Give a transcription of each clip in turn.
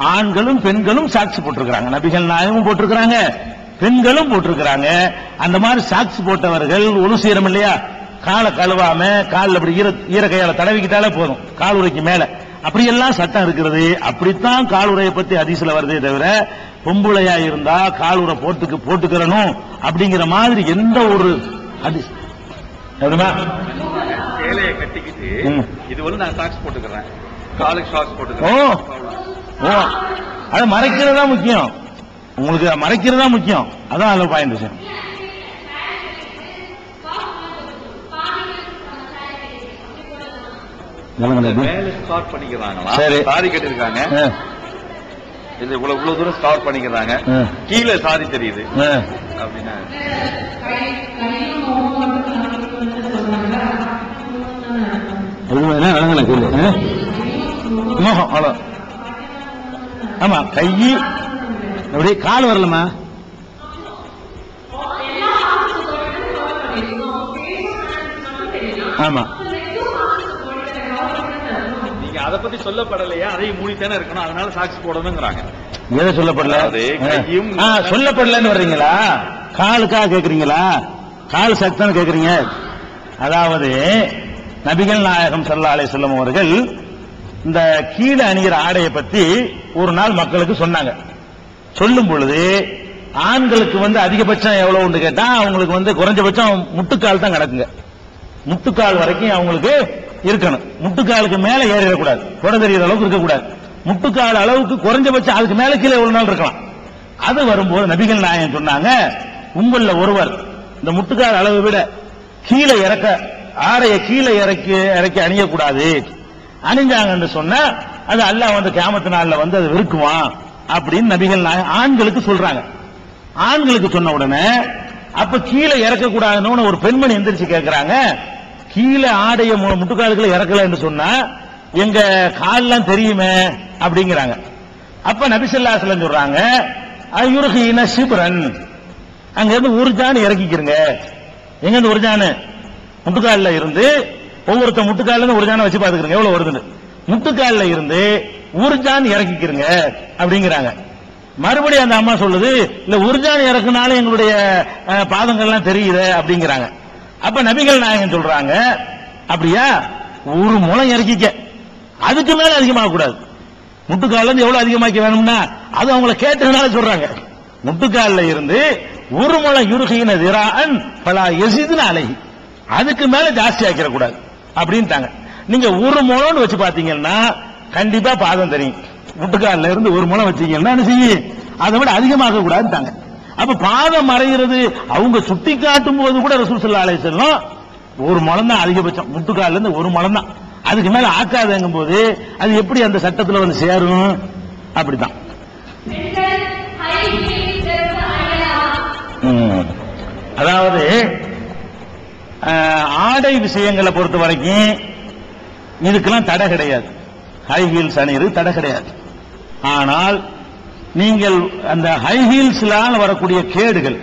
ஆண்களும் பெண்களும் சாட்சி போட்டிருக்கிறாங்க. நபிகள் நாயகமும் போட்டிருக்கிறாங்க பெண்களும் போட்டிருக்கிறாங்க. அந்த மாதிரி சாட்சி போட்டவர்கள் ஒழு செய்யறோம் இல்லையா? காலை கழுவாம காலில் அப்படி ஈர ஈர கையால தடவிக்கிட்டாலே போதும். கால் உரைக்கு மேல. அப்படியெல்லாம் சட்டம் இருக்கிறது. அப்படித்தான் கால் உரையை பத்தி அதிசல வருதே தவிர பொம்புளையா இருந்தா கால் உரை போட்டுக்கு போட்டுக்கிறணும் அப்படிங்கிற மாதிரி எந்த ஒரு அதி எப்படிமா சேலையை கட்டிக்கிட்டு. இது வந்து நான் சாக்ஸ் போட்டுக்கிறேன். காலுக்கு ஷாக்ஸ் ஓ. போட்டுக்கிறேன் ஓ அது மறைக்கிறது தான் முக்கியம். உங்களுக்கு மறைக்கிறது தான் முக்கியம். அதான் அதுல பாயிண்ட் விஷயம். மேல ஸ்டார்ட் பண்ணிக்கிறாங்களா சரி. கட்டிருக்காங்க இது இவ்வளவு இவ்வளவு தூரம் ஸ்டார்ட் பண்ணிக்கிறாங்க. கீழே சாரி தெரியுது. அப்படின்னா? அது என்ன விளங்கல அவ்வளோ ஆமா கை அப்படியே கால் வரலமா ஆமா. நீங்க அதை பத்தி சொல்லப்படலையா? அதையும் மூடித்தானே இருக்கணும். அதனால சாக்ஸ் போடணுங்கிறாங்க. எதை சொல்லப்படல? கையும் சொல்லப்படலன்னு வர்றீங்களா? காலுக்கா கேக்குறீங்களா? கால் சக்தன்னு கேக்குறீங்க. அதாவது நபிகள் நாயகம் அலைஹி வஸல்லம் அவர்கள் இந்த கீழே அணிகிற ஆடையை பத்தி ஒரு நாள் மக்களுக்கு சொன்னாங்க. சொல்லும் பொழுது ஆண்களுக்கு வந்து அதிகபட்சம் எவ்வளவு உண்டு கேட்டா அவங்களுக்கு வந்து குறைஞ்சபட்சம் முட்டுக்கால் தான் கிடக்குங்க. முட்டுக்கால் வரைக்கும் அவங்களுக்கு இருக்கணும். முட்டுக்காலுக்கு மேல ஏறிடக்கூடாது. குறை தெரியுற அளவுக்கு இருக்கக்கூடாது. முட்டுக்கால் அளவுக்கு குறைஞ்சபட்சம் அதுக்கு மேல கீழே எவ்வளவு நாள் இருக்கலாம். அது வரும்போது நபிகள் நாயகம் சொன்னாங்க உங்கள ஒருவர் இந்த முட்டுக்கால் அளவை விட கீழே இறக்க ஆடையை கீழே இறக்கி இறக்கி அணியக்கூடாது. அணிஞ்சாங்கன்னு சொன்னா அது அல்லாஹ் வந்து கேமத்து நாள்ல வந்து அது விருக்குவான் அப்படின்னு நபிகள் ஆண்களுக்கு சொல்றாங்க. ஆண்களுக்கு சொன்ன உடனே அப்ப கீழே இறக்கக்கூடாதுன்னு ஒரு பெண்மணி எந்திரிச்சு கேட்கிறாங்க கீழே ஆடைய மு- முட்டுக்காலுக்குள்ள இறக்கலன்னு சொன்னா எங்க கால்லாம் தெரியுமே அப்படிங்கிறாங்க. அப்ப நபிசல்லாசலம் சொல்றாங்க அயுருகின சிபுரன் அங்க இருந்து ஒரு ஜான் இறக்கிக்கிறங்க. எங்க இருந்து ஒரு ஜானு? இருந்து ஒவ்வொருத்த முட்டுக்கால இருந்து ஒரு வச்சு பாத்துக்கிறங்க எவ்வளவு வருதுன்னு. முட்டுக்கால்ல இருந்து ஒரு ஜான் இறக்கிக்கிறங்க அப்படிங்கிறாங்க. மறுபடியும் அந்த அம்மா சொல்லுது இல்ல உருஜான் இறக்குனால இறக்குனாலும் எங்களுடைய பாதங்கள்லாம் தெரியுது அப்படிங்கிறாங்க. அப்ப நபிகள் நாயகன் சொல்றாங்க அப்படியா? ஒரு மூலம் இறக்கிக்க. அதுக்கு மேல அதிகமாக கூடாது முட்டுக்கால இருந்து எவ்வளவு அதிகமாக்க வேணும்னா அது அவங்கள கேட்டதுனால சொல்றாங்க. முட்டுக்கால இருந்து ஒரு முளம் யுருகின திரான் பலா எசிதுன்னு அழகி அதுக்கு மேல ஜாஸ்தி ஆக்கிடக்கூடாது. அப்படின்ட்டாங்க. நீங்க ஒரு முளம்னு வச்சு பாத்தீங்கன்னா கண்டிப்பா பாதம் தெரியும். முட்டுக்கால்ல இருந்து ஒரு முளம் வச்சீங்கன்னா என்ன செய்யும்? அதை விட அதிகமாக கூடாதுட்டாங்க அப்ப பாதம் மறைகிறது அவங்க சுட்டி காட்டும் போது கூட ரசூசல்லா ஸல்லல்லாஹு செல்லும் ஒரு முளம் தான் அதிகபட்சம். முட்டுக்கால்ல இருந்து ஒரு முளம் தான் அதுக்கு மேல ஆக்காதுங்கும் போது அது எப்படி அந்த சட்டத்துல வந்து சேரும்? அப்படிதான் ஆடை விஷயங்களை பொறுத்த வரைக்கும் இதுக்கெல்லாம் தடை கிடையாது. ஹை ஹீல்ஸ் அணியிறது தடை கிடையாது. ஆனால் நீங்கள் அந்த ஹை ஹீல்ஸ்லால் வரக்கூடிய கேடுகள்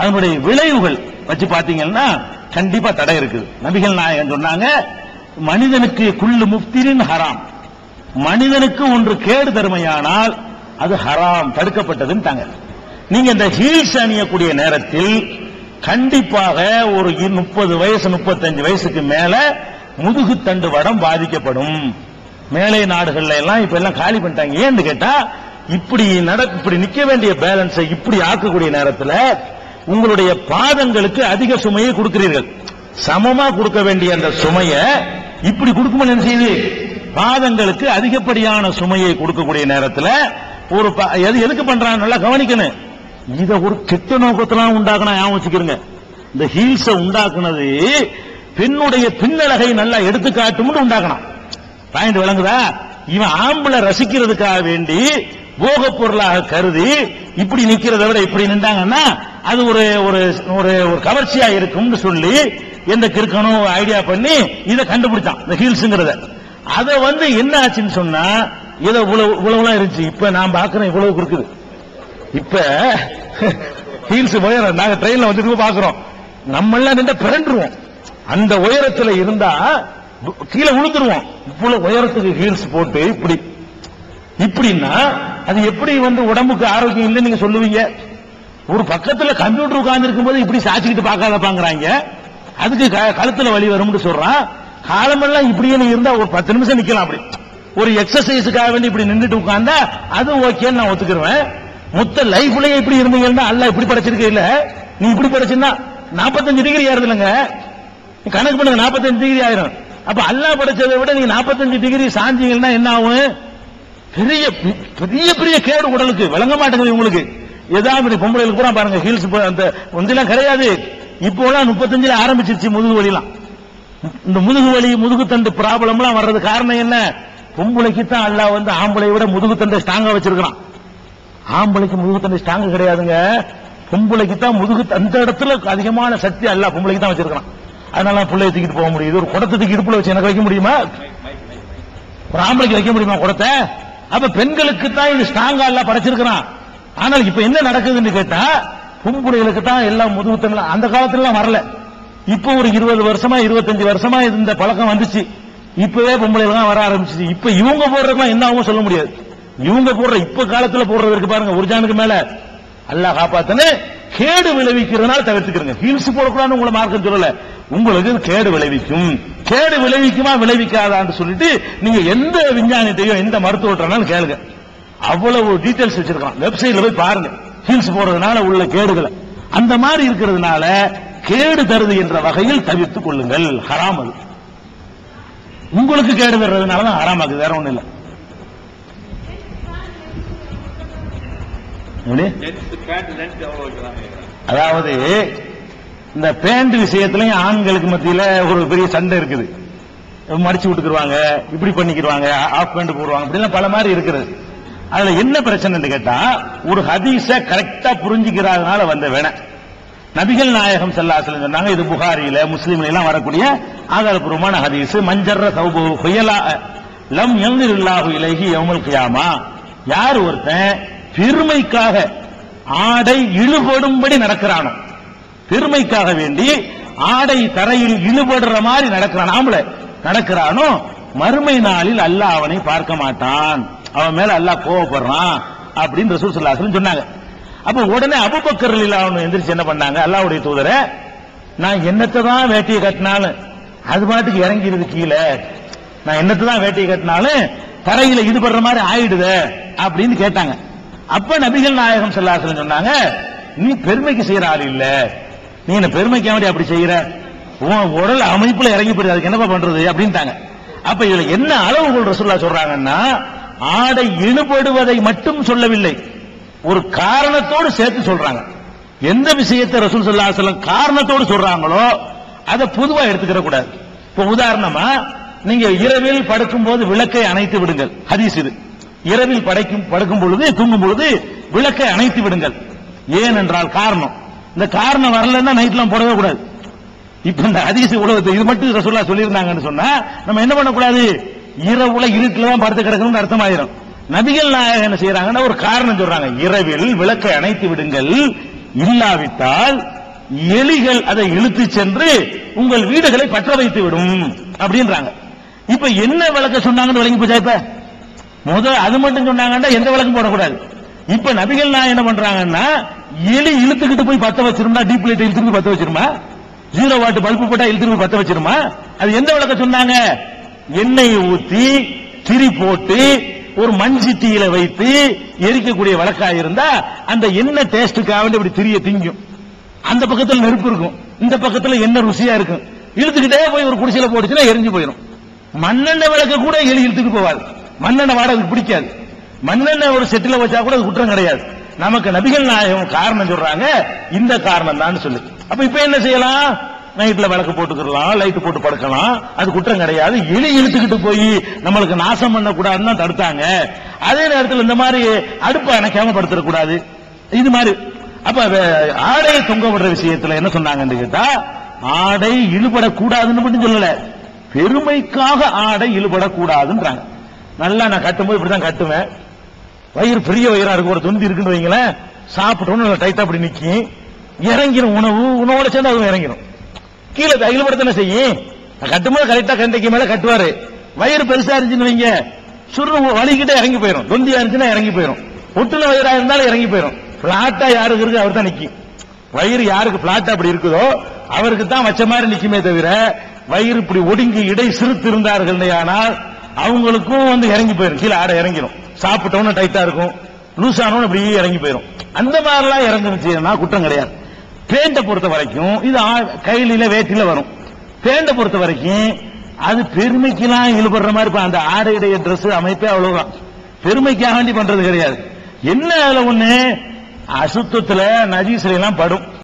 அதனுடைய விளைவுகள் வச்சு பாத்தீங்கன்னா கண்டிப்பா தடை இருக்குது. நபிகள் நாயகன் சொன்னாங்க மனிதனுக்கு குள்ளு முஃப்திரின் ஹராம். மனிதனுக்கு ஒன்று கேடு தருமையானால் அது ஹராம் தடுக்கப்பட்டதுன்னு தாங்க. நீங்க இந்த ஹீல்ஸ் அணியக்கூடிய நேரத்தில் கண்டிப்பாக ஒரு முப்பது வயசு முப்பத்தஞ்சு வயசுக்கு மேல முதுகுத்தண்டு வடம் பாதிக்கப்படும். மேலை நாடுகள்ல எல்லாம் இப்ப எல்லாம் காலி பண்ணிட்டாங்க. ஏன்னு கேட்டா இப்படி நட இப்படி நிக்க வேண்டிய பேலன்ஸை இப்படி ஆக்கக்கூடிய நேரத்தில் உங்களுடைய பாதங்களுக்கு அதிக சுமையை கொடுக்கிறீர்கள். சமமா கொடுக்க வேண்டிய அந்த சுமையை இப்படி கொடுக்கும்போது என்ன செய்யுது? பாதங்களுக்கு அதிகப்படியான சுமையை கொடுக்கக்கூடிய நேரத்தில் ஒரு ப- எது எதுக்கு பண்றாங்க நல்லா கவனிக்கணும். இத ஒரு கெட்ட நோக்கத்தெல்லாம் உண்டாக்கணும் ஞாபகம் வச்சுக்கிறங்க இந்த ஹீல்ஸ உண்டாக்குனது பெண்ணுடைய பின்னழகை நல்லா எடுத்துக்காட்டும் உண்டாக்கணும் பாயிண்ட் விளங்குதா? இவன் ஆம்பளை ரசிக்கிறதுக்காக வேண்டி போகப் பொருளாக கருதி இப்படி நிக்கிறத விட இப்படி நின்றாங்கன்னா அது ஒரு ஒரு ஒரு ஒரு கவர்ச்சியா இருக்கும்னு சொல்லி எந்த கிறுக்கணும் ஐடியா பண்ணி இதை கண்டுபிடிச்சான் இந்த ஹீல்ஸுங்கிறத. அதை வந்து என்ன ஆச்சுன்னு சொன்னா இதை இவ்வளவு இவ்வளவுலாம் இருந்துச்சு இப்ப நான் பாக்குறேன் இவ்வளவு இருக்குது இப்ப ஹீல்ஸ் உயரம் நாங்க ட்ரெயின்ல வந்துட்டு பாக்குறோம் நம்ம எல்லாம் நின்று பிறண்டுருவோம். அந்த உயரத்துல இருந்தா கீழே விழுந்துருவோம் இவ்வளவு உயரத்துக்கு ஹீல்ஸ் போட்டு இப்படி. இப்படின்னா அது எப்படி வந்து உடம்புக்கு ஆரோக்கியம் இல்லைன்னு நீங்க சொல்லுவீங்க? ஒரு பக்கத்துல கம்ப்யூட்டர் உட்கார்ந்து இருக்கும்போது இப்படி சாச்சிக்கிட்டு பார்க்காதப்பாங்கிறாங்க அதுக்கு க- கழுத்துல வலி வரும்னு சொல்றான். காலமெல்லாம் இப்படியே நீ இருந்தா ஒரு பத்து நிமிஷம் நிக்கலாம் அப்படி. ஒரு எக்ஸசைஸுக்காக வேண்டி இப்படி நின்றுட்டு உட்கார்ந்தா அது ஓகேன்னு நான் ஒத்துக்கிருவேன். மொத்த லைஃப்லயே இப்படி இருந்தீங்கன்னா அல்ல இப்படி படைச்சிருக்க இல்ல. நீ இப்படி படைச்சிருந்தா 45 டிகிரி ஏறுதுலங்க நீ கணக்கு பண்ணுங்க 45 டிகிரி ஆயிரும். அப்ப அல்லாஹ் படைச்சதை விட நீங்க 45 டிகிரி சாஞ்சீங்கன்னா என்ன ஆகும்? பெரிய பெரிய பெரிய கேடு உடலுக்கு விளங்க மாட்டேங்குது உங்களுக்கு ஏதாவது இப்படி பொம்பளைகளுக்கு கூட பாருங்க ஹீல்ஸ் அந்த ஒன்றெல்லாம் கிடையாது. இப்போலாம் முப்பத்தஞ்சுல ஆரம்பிச்சிருச்சு முதுகு வலிலாம். இந்த முதுகு வலி முதுகு தண்டு ப்ராப்ளம்லாம் வர்றது காரணம் என்ன? பொம்பளைக்கு தான் அல்லாஹ் வந்து ஆம்பளை விட முதுகு தண்டை ஸ்ட்ராங்கா வச்சிருக்கிறான். ஆம்பளைக்கு முதுகு தண்டை ஸ்ட்ராங் கிடையாதுங்க. பொம்பளைக்கு தான் முதுகு அந்த இடத்துல அதிகமான சக்தி அல்ல. பொம்பளைக்கு தான் வச்சிருக்கான் அதனால பிள்ளைய தூக்கிட்டு போக முடியுது. ஒரு குடத்தை தூக்கி இடுப்புல வச்சு எனக்கு வைக்க முடியுமா? ஒரு ஆம்பளைக்கு வைக்க முடியுமா குடத்தை? அப்ப பெண்களுக்கு தான் இது ஸ்ட்ராங்கா எல்லாம் படைச்சிருக்கிறான். ஆனால் இப்ப என்ன நடக்குதுன்னு கேட்டா பொம்புடைகளுக்கு தான் எல்லாம் முதுகுத்தங்கள் அந்த காலத்துல எல்லாம் வரல. இப்போ ஒரு இருபது வருஷமா இருபத்தஞ்சு வருஷமா இருந்த இந்த பழக்கம் வந்துச்சு. இப்பவே பொம்பளைகள் தான் வர ஆரம்பிச்சிச்சு. இப்ப இவங்க போடுறதுலாம் என்ன ஆகும் சொல்ல முடியாது. இவங்க போடுற இப்ப காலத்துல போடுறதற்கு பாருங்க ஒரு ஜானுக்கு மேல. அல்லாஹ் காப்பாத்தனே கேடு விளைவிக்கிறதுனால தவிர்த்துக்கிறங்க. ஹீல்ஸ் போடக்கூடாதுன்னு உங்களை மார்க்கம் சொல்லல. உங்களுக்கு கேடு விளைவிக்கும். கேடு விளைவிக்குமா விளைவிக்காதான்னு சொல்லிட்டு நீங்க எந்த விஞ்ஞானத்தையோ எந்த மருத்துவர்னாலும் கேளுங்க. அவ்வளவு டீட்டெயில்ஸ் வச்சிருக்கான் வெப்சைட்ல போய் பாருங்க. ஹீல்ஸ் போடுறதுனால உள்ள கேடுகளை. அந்த மாதிரி இருக்கிறதுனால கேடு தருது என்ற வகையில் தவிர்த்துக் கொள்ளுங்கள். ஹராம் அது. உங்களுக்கு கேடு தர்றதுனால தான் ஹராமாக்குது வேற ஒண்ணும் இல்ல. அதாவது இந்த பேண்ட் விஷயத்திலையும் ஆண்களுக்கு மத்தியில ஒரு பெரிய சண்டை இருக்குது. மடிச்சு விட்டுக்குருவாங்க இப்படி பண்ணிக்கிருவாங்க ஆஃப் பேண்ட் போடுவாங்க இப்படிலாம் பல மாதிரி இருக்கிறது. அதுல என்ன பிரச்சனைன்னு கேட்டா ஒரு ஹதீஸ கரெக்டா புரிஞ்சுக்கிறதுனால வந்த வேண நபிகள் நாயகம் செல்லாசலம் சொன்னாங்க இது புகாரியில முஸ்லீம்ல எல்லாம் வரக்கூடிய ஆதாரபூர்வமான ஹதீஸ். மஞ்சர்ர சௌபு ஹுயலா லம் யந்திருல்லாஹு இலகி எவமல் கியாமா. யார் ஒருத்தன் பெருமைக்காக ஆடை இழுபடும்படி நடக்கிறானோ? பெருமைக்காக வேண்டி ஆடை தரையில் இழுபடுற மாதிரி நடக்கிறான். ஆம்பளை நடக்கிறானோ? மறுமை நாளில் அல்லாஹ் அவனை பார்க்க மாட்டான். அவன் மேல அல்லாஹ் கோவப்படுறான் அப்படின்னு ரசூல் ஸல்லல்லாஹு சொன்னாங்க. அப்ப உடனே அபுபக்கர் அவனு எந்திரிச்சு என்ன பண்ணாங்க? அல்லாவுடைய தூதர நான் என்னத்தை தான் வேட்டியை கட்டினாலும் அது பாட்டுக்கு இறங்கிடுது கீழே. நான் என்னத்தை தான் வேட்டியை கட்டினாலும் தரையில ஈடுபடுற மாதிரி ஆயிடுது அப்படின்னு கேட்டாங்க. அப்ப நபிகள் நாயகம் ஸல்லல்லாஹு சொன்னாங்க நீ பெருமைக்கு செய்யற ஆள் இல்ல. நீ என்ன பெருமைக்கு வேண்டி அப்படி செய்யற உன் உடல் அமைப்புல இறங்கி போயிரு அதுக்கு என்னப்பா பண்றது? அப்படின்ட்டாங்க. அப்ப இதுல என்ன அளவுகள் ரசூல்லா சொல்றாங்கன்னா ஆடை இழுபடுவதை மட்டும் சொல்லவில்லை ஒரு காரணத்தோடு சேர்த்து சொல்றாங்க. எந்த விஷயத்தை ரசூல் ஸல்லல்லாஹு அலைஹி காரணத்தோடு சொல்றாங்களோ அதை பொதுவா எடுத்துக்கிற கூடாது. இப்ப உதாரணமா நீங்க இரவில் படுக்கும்போது விளக்கை அணைத்து விடுங்கள். ஹதீஸ் இது. இரவில் படைக்கும் படுக்கும் பொழுது தூங்கும் பொழுது விளக்கை அணைத்து விடுங்கள். ஏன் என்றால் காரணம் இந்த காரணம் வரலன்னா நைட்லாம் போடவே கூடாது. இப்ப இந்த அதிச உலகத்தை இது மட்டும் ரசூல்லா சொல்லியிருந்தாங்கன்னு சொன்னா நம்ம என்ன பண்ணக்கூடாது? இரவுல இருட்டில் தான் படுத்து கிடக்கணும்னு அர்த்தமாயிரும். நபிகள் நாயகம் என்ன செய்யறாங்கன்னா ஒரு காரணம் சொல்றாங்க. இரவில் விளக்கை அணைத்து விடுங்கள். இல்லாவிட்டால் எலிகள் அதை இழுத்து சென்று உங்கள் வீடுகளை பற்ற வைத்து விடும். அப்படின்றாங்க. இப்ப என்ன விளக்க சொன்னாங்கன்னு விளங்கி போச்சா இப்ப? முதல் அது மட்டும் சொன்னாங்கன்னா எந்த விளக்கும் போடக்கூடாது. இப்ப நபிகள் நான் என்ன பண்றாங்கன்னா எலி இழுத்துக்கிட்டு போய் பத்த வச்சிருந்தா டீப் லைட் இழுத்துட்டு போய் பத்த வச்சிருமா? ஜீரோ வாட் பல்பு போட்டா இழுத்துட்டு போய் பத்த வச்சிருமா? அது எந்த விளக்க சொன்னாங்க? எண்ணெயை ஊத்தி திரி போட்டு ஒரு மண் சிட்டியில வைத்து எரிக்கக்கூடிய வழக்கா இருந்தா அந்த எண்ணெய் டேஸ்டுக்காக வேண்டி இப்படி திரிய திங்கும். அந்த பக்கத்தில் நெருப்பு இருக்கும். இந்த பக்கத்தில் எண்ணெய் ருசியா இருக்கும். இழுத்துக்கிட்டே போய் ஒரு குடிசையில போட்டுச்சுன்னா எரிஞ்சு போயிடும் மண்ணெண்ணெய் விளக்க கூட எலி இழுத்துட்டு போவாது. மண்ணெண்ணெய் வாட அதுக்கு பிடிக்காது. மண்ணெண்ணெய் ஒரு செட்டில வச்சா கூட அது குற்றம் கிடையாது. நமக்கு நபிகள் நாயகம் காரணம் சொல்றாங்க. இந்த காரணம் தான் சொல்லி. அப்ப இப்ப என்ன செய்யலாம்? நைட்ல விளக்கு போட்டுக்கலாம் லைட் போட்டு படுக்கலாம். அது குற்றம் கிடையாது. எலி இழுத்துக்கிட்டு போய் நம்மளுக்கு நாசம் பண்ணக்கூடாதுன்னு தான் தடுத்தாங்க. அதே நேரத்தில் இந்த மாதிரி அடுப்பை அணைக்காம படுத்துடக்கூடாது. இது மாதிரி. அப்ப ஆடையை தொங்க விடுற விஷயத்துல என்ன சொன்னாங்கன்னு கேட்டா ஆடை இழுபடக்கூடாதுன்னு மட்டும் சொல்லல. பெருமைக்காக ஆடை இழுபடக்கூடாதுன்றாங்க. நல்லா நான் கட்டும்போது இப்படிதான் கட்டுவேன். வயிறு பெரிய வயிறா இருக்கு ஒரு தொந்தி இருக்குன்னு வைங்களேன். சாப்பிட்டோன்னு நல்லா டைட்டா அப்படி நிற்கும் இறங்கிடும் உணவு உணவோட சேர்ந்து அதுவும் இறங்கிடும் கீழே தையல்படுத்த என்ன செய்யும்? கட்டும்போது கரெக்டா கண்டைக்கு மேல கட்டுவாரு. வயிறு பெருசா இருந்துச்சுன்னு வைங்க. சுருண வலிக்கிட்டே இறங்கி போயிடும் தொந்தியா இருந்துச்சுன்னா இறங்கி போயிடும் ஒட்டுல வயிறா இருந்தாலும் இறங்கி போயிடும் பிளாட்டா யாருக்கு இருக்கு அவர் தான் நிற்கும் வயிறு யாருக்கு பிளாட்டா அப்படி இருக்குதோ அவருக்கு தான் வச்ச மாதிரி நிற்குமே தவிர வயிறு இப்படி ஒடுங்கி இடை சிறுத்து இருந்தார்கள் ஆனால் அவங்களுக்கும் வந்து இறங்கி போயிடும் கீழே ஆடை இறங்கிடும் சாப்பிட்டவனும் டைட்டா இருக்கும். லூஸ் ஆனவனும் அப்படியே இறங்கி போயிடும் அந்த மாதிரிலாம் இறங்குச்சுன்னா குற்றம் கிடையாது. பேண்ட பொறுத்த வரைக்கும் இது ஆ- கையில வேட்டில வரும். பேண்ட பொறுத்த வரைக்கும் அது பெருமைக்கெல்லாம் இழுபடுற மாதிரி இப்ப அந்த ஆடையுடைய ட்ரெஸ் அமைப்பே அவ்வளவுதான். பெருமைக்காக வேண்டி பண்றது கிடையாது. என்ன அதுல ஒண்ணு? அசுத்தத்துல நஜீசிலாம் படும்.